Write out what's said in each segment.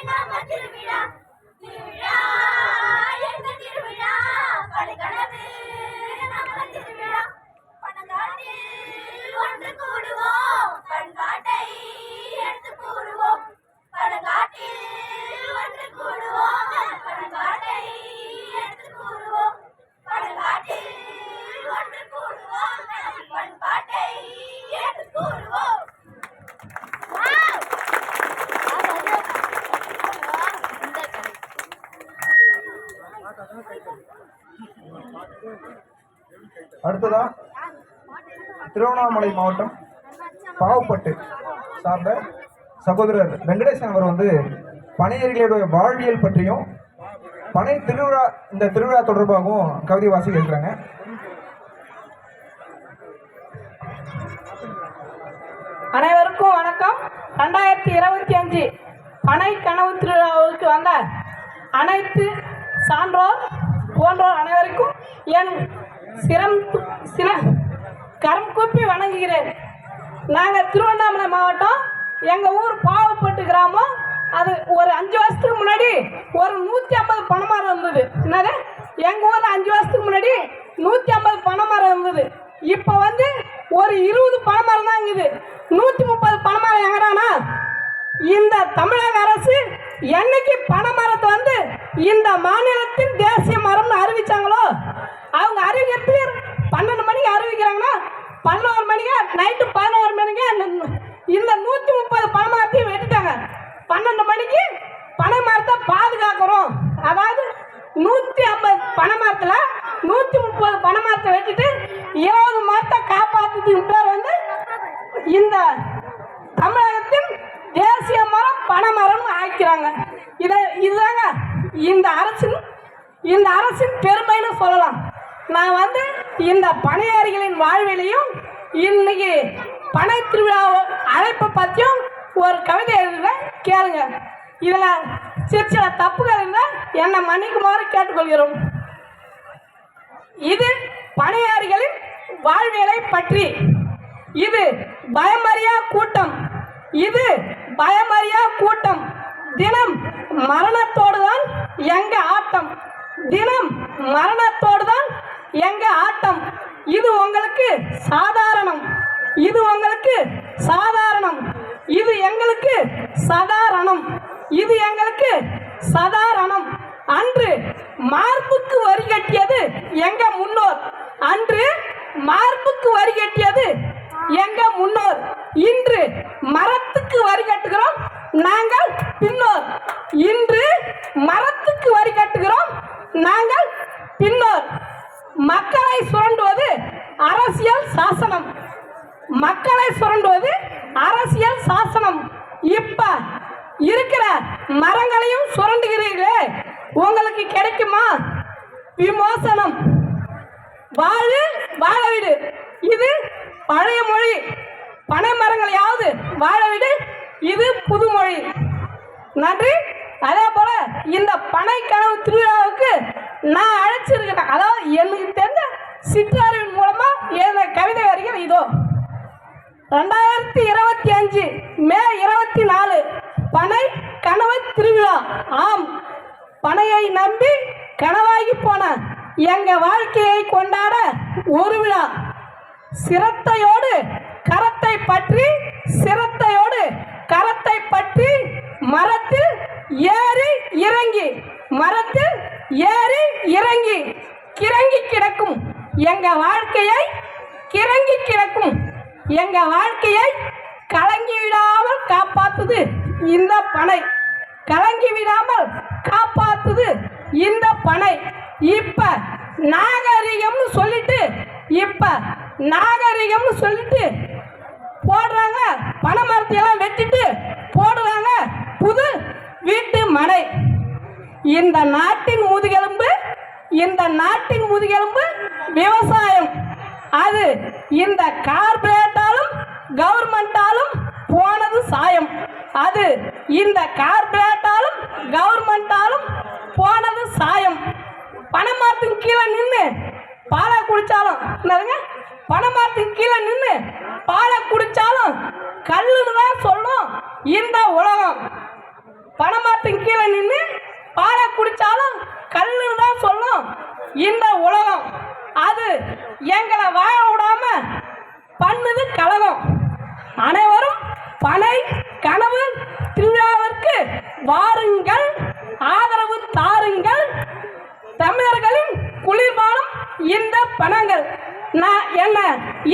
நம்ம திருவிழா திருவிழா அடுத்ததா? திருவண்ணாமலை மாவட்டம் பாவப்பட்டு சார்ந்த சகோதரர் வெங்கடேசன் அவர் வந்து பனையர்களுடைய வாழ்வியல் பற்றியும் பனை திருவிழா இந்த திருவிழா தொடர்பாகவும் கவிதை வாசிக்க இருக்கிறாங்க. அனைவருக்கும் வணக்கம். ரெண்டாயிரத்தி இருபத்தி அஞ்சு பனை கனவு திருவிழாவுக்கு வந்த அனைத்து சான்றோர் போன்றோர் அனைவருக்கும் என் சிரம் சில கரம் கூப்பி வணங்குகிறேன். நாங்கள் திருவண்ணாமலை மாவட்டம் எங்கள் ஊர் பாவப்பட்டு கிராமம். அது ஒரு அஞ்சு வருஷத்துக்கு முன்னாடி ஒரு நூற்றி ஐம்பது பனைமரம் இருந்தது. என்னது? எங்கள் ஊரில் அஞ்சு வருஷத்துக்கு முன்னாடி நூற்றி ஐம்பது பனைமரம் இருந்தது. இப்போ வந்து ஒரு இருபது பனைமரம் தான் இருக்குது. நூற்றி முப்பது பனைமரம் எங்கடானா? இந்த தமிழக அரசு என்னைக்கு பனைமரத்தை வந்து இந்த மாநிலத்தின் தேசிய மரம்னு அறிவிச்சாங்களோ? அவங்க அறிவிக்கிறது பன்னெண்டு மணிக்கு அறிவிக்கிறாங்கன்னா பதினோரு மணிக்கு நைட்டு பதினோரு மணிக்கு இந்த- நூற்றி முப்பது பனைமரத்தையும் வெட்டிட்டாங்க. பன்னெண்டு மணிக்கு பனை மரத்தை பாதுகாக்கிறோம். அதாவது நூற்றி ஐம்பது பனை மரத்தில் நூற்றி முப்பது பனை மரத்தை வெட்டிட்டு இருபது மரத்தை காப்பாற்றுறதுக்கு பேர் வந்து இந்த தமிழகத்தின் தேசிய மரம் பனைமரம் ஆக்கிறாங்க இதை இதுதாங்க இந்த அரசின் இந்த அரசின் பெருமைன்னு சொல்லலாம். நான் வந்து இந்த பணியாரிகளின் வாழ்விலையும் இன்னைக்கு பனை திருவிழா அழைப்பை பற்றியும் ஒரு கவிதை எழுதுகிறேன் கேளுங்க. இதில் சிறு சில தப்புகள் இருந்தால் என்னை மன்னிக்குமாறு கேட்டுக்கொள்கிறோம். இது பணியாரிகளின் வாழ்வியலை பற்றி. இது பயமறியா கூட்டம். இது பயமறியா கூட்டம். தினம் மரணத்தோடு தான் எங்க ஆட்டம். தினம் மரணத்தோடு தான் எங்க ஆட்டம். இது உங்களுக்கு சாதாரணம். இது உங்களுக்கு சாதாரணம். இது எங்களுக்கு சாதாரணம். இது எங்களுக்கு சாதாரணம். அன்று மார்புக்கு வரி கட்டியது எங்க முன்னோர். அன்று மார்புக்கு வரி கட்டியது எங்க முன்னோர். இன்று மரத்துக்கு வரி கட்டுகிறோம். நாங்கள் பின்னோர் இன்று மரத்துக்கு வரி கட்டுகிறோம். நாங்கள் பின்னோர் மக்களை சுரண்டுவது அரசியல் சாசனம். மக்களை சுரண்டுவது அரசியல் சாசனம். இப்ப இருக்கிற மரங்களையும் சுரண்டுகிறீர்களே உங்களுக்கு கிடைக்குமா? விமோசனம். வாழு வாழ விடு. இது பழைய மொழி. பனை மரங்களையாவது வாழ விடு. இது புதுமொழி. நன்றி. அதே போல இந்த பனை கனவு திருவிழாவுக்கு நான் அழைச்சிருக்கேன் அதாவது எனக்கு தெரிஞ்ச சிற்றாரின் மூலமா எழுத கவிதை வரிகள் இதோ. ரெண்டாயிரத்தி இருபத்தி அஞ்சு மே இருபத்தி நாலு பனை கனவு திருவிழா. ஆம். பனையை நம்பி கனவாகி போன எங்க வாழ்க்கையை கொண்டாட ஒரு விழா. சிரத்தையோடு கரத்தை பற்றி சிரத்தையோடு கரத்தை பற்றி மரத்தில் ஏறி இறங்கி மரத்தில் ஏறி இறங்கி கிறங்கி கிடக்கும். எங்க வாழ்க்கையை கிறங்கி கிடக்கும். எங்க வாழ்க்கையை கலங்கி விடாமல் காப்பாத்துது இந்த பனை. கலங்கி விடாமல் காப்பாத்துது இந்த பனை. இப்ப நாகரிகம்னு சொல்லிட்டு இப்ப நாகரிகம்னு சொல்லிட்டு போடுறாங்க. பனை மரத்தையெல்லாம் வெட்டிட்டு போடுறாங்க. புது வீட்டு மனை. இந்த நாட்டின் முதுகெலும்பு இந்த நாட்டின் முதுகெலும்பு விவசாயம். அது இந்த கார்பரேட்டாலும் கவர்மெண்டாலும் போனது சாயம். அது இந்த கார்பரேட்டாலும் கவர்மெண்டாலும் போனது சாயம். பணமரத்துக்கு கீழே நின்று பாலை குடிச்சாலும் என்னதுங்க? பணமரத்துக்கு கீழே நின்று பாலை குடிச்சாலும் கல்லுன்னு தான் சொல்லும் இந்த உலகம். பணமரத்து கீழே நின்று பாலை குடிச்சாலும் கல்லுன்னு தான் சொல்லும் இந்த உலகம். அது எங்களை வாழ விடாம பண்ணுது கழகம். அனைவரும் பனை கனவு திருவிழாவிற்கு வாருங்கள் ஆதரவு தாருங்கள். தமிழர்களின் குளிர்பானம் இந்த பணங்கள். நான் என்ன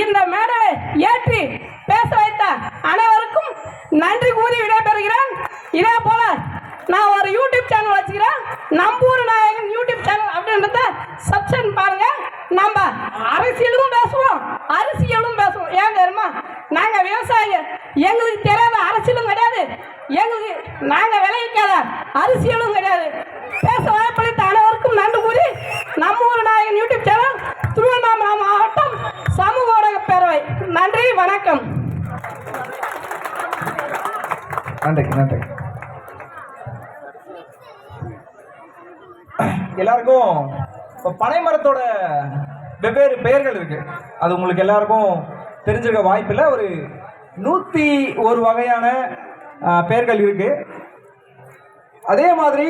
இந்த மேடலை ஏற்றி பேச வைத்த அனைவருக்கும் நன்றி கூறி விடைபெறுகிறேன். இதே போல நான் ஒரு யூடியூப் சேனல் வச்சுக்கிறேன். நம்பூர் நாயகன் யூடியூப் சேனல் அப்படின்றத சப்ஸ்கிரைப் பாருங்க. நம்ம அரசியலும் பேசுவோம் அரசியலும் பேசுவோம். ஏன் தெரியுமா? நாங்கள் விவசாயி எங்களுக்கு தெரியாத அரசியலும் கிடையாது. எங்களுக்கு நாங்கள் விளைவிக்காத அரசியலும் கிடையாது. பேச வாய்ப்பளித்த அனைவருக்கும் நன்றி கூறி நம்ம ஊர் நாயகன் யூடியூப் சேனல் திருவண்ணாமலை மாவட்டம் சமூக ஊடக பேரவை. நன்றி வணக்கம். நன்றி நன்றி எல்லாருக்கும் இப்போ பனை மரத்தோட வெவ்வேறு பெயர்கள் இருக்கு. அது உங்களுக்கு எல்லாருக்கும் தெரிஞ்சிருக்க வாய்ப்பில்லை. ஒரு நூற்றி ஒரு வகையான பெயர்கள் இருக்கு. அதே மாதிரி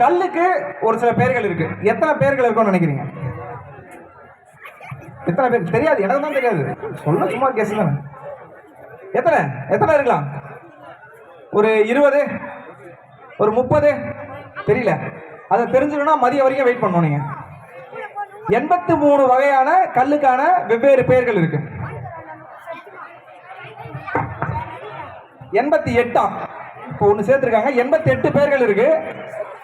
கல்லுக்கு ஒரு சில பெயர்கள் இருக்கு. எத்தனை பெயர்கள் இருக்கும்னு நினைக்கிறீங்க? எத்தனை பேர் தெரியாது? எனக்கு தான் தெரியாது. சொல்ல சும்மா கேஸ் தானே எத்தனை? எத்தனை இருக்கலாம்? ஒரு இருபது ஒரு முப்பது? தெரியல. அதை தெரிஞ்சுக்கணும்னா மதியம் வரைக்கும் வெயிட் பண்ணணும் நீங்க. எண்பத்து மூணு வகையான கல்லுக்கான வெவ்வேறு பெயர்கள் இருக்கு. எண்பத்தி எட்டாம் இப்போ ஒன்று சேர்த்துருக்காங்க. எண்பத்தி எட்டு பேர்கள் இருக்கு.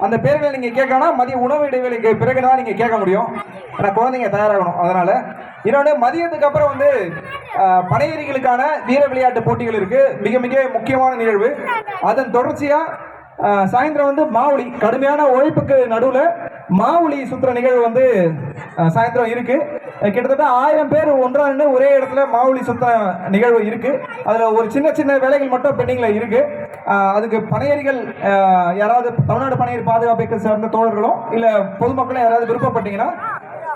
அந்த பேர்களை நீங்கள் கேட்கணும் மதிய உணவு இடைவெளிக்கு பிறகுதான் நீங்கள் கேட்க முடியும். ஆனால் குழந்தைங்க தயாராகணும். அதனால இன்னொன்று மதியத்துக்கு அப்புறம் வந்து ஆஹ், பனையேறிகளுக்கான வீர விளையாட்டு போட்டிகள் இருக்கு. மிக மிக முக்கியமான நிகழ்வு. அதன் தொடர்ச்சியா சாயந்தரம் வந்து மாவுளி. கடுமையான உழைப்புக்கு நடுவில் மாவுளி சுற்றுற நிகழ்வு வந்து சாயந்தரம் இருக்கு. கிட்டத்தட்ட ஆயிரம் பேர் ஒன்றா நின்று ஒரே இடத்துல மாவுளி சுத்த நிகழ்வு இருக்கு. அதில் ஒரு சின்ன சின்ன வேலைகள் மட்டும் பெண்டிங்ல இருக்கு. அதுக்கு பனையேறிகள் யாராவது தமிழ்நாடு பனையேறி பாதுகாப்புக்கு சேர்ந்த தோழர்களும் இல்லை பொதுமக்களும் யாராவது விருப்பப்பட்டீங்கன்னா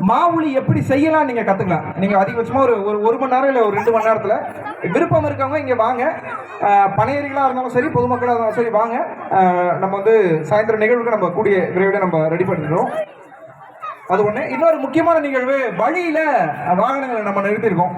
மாவுளி எப்படி செய்யலாம் நீங்க கத்துக்கலாம். நீங்க அதிகபட்சமா ஒரு ஒரு ஒரு மணி நேரம் இல்லை ஒரு ரெண்டு மணி நேரத்துல விருப்பம் இருக்கவங்க இங்க வாங்க. ஆஹ் இருந்தாலும் சரி பொதுமக்களாக இருந்தாலும் சரி வாங்க. நம்ம வந்து சாயந்தரம் நிகழ்வுக்கு நம்ம கூடிய விரைவில் நம்ம ரெடி பண்ணிக்கிறோம் அது ஒண்ணு. இன்னொரு முக்கியமான நிகழ்வு வழியில வாகனங்களை நம்ம நிறுத்தியிருக்கோம்.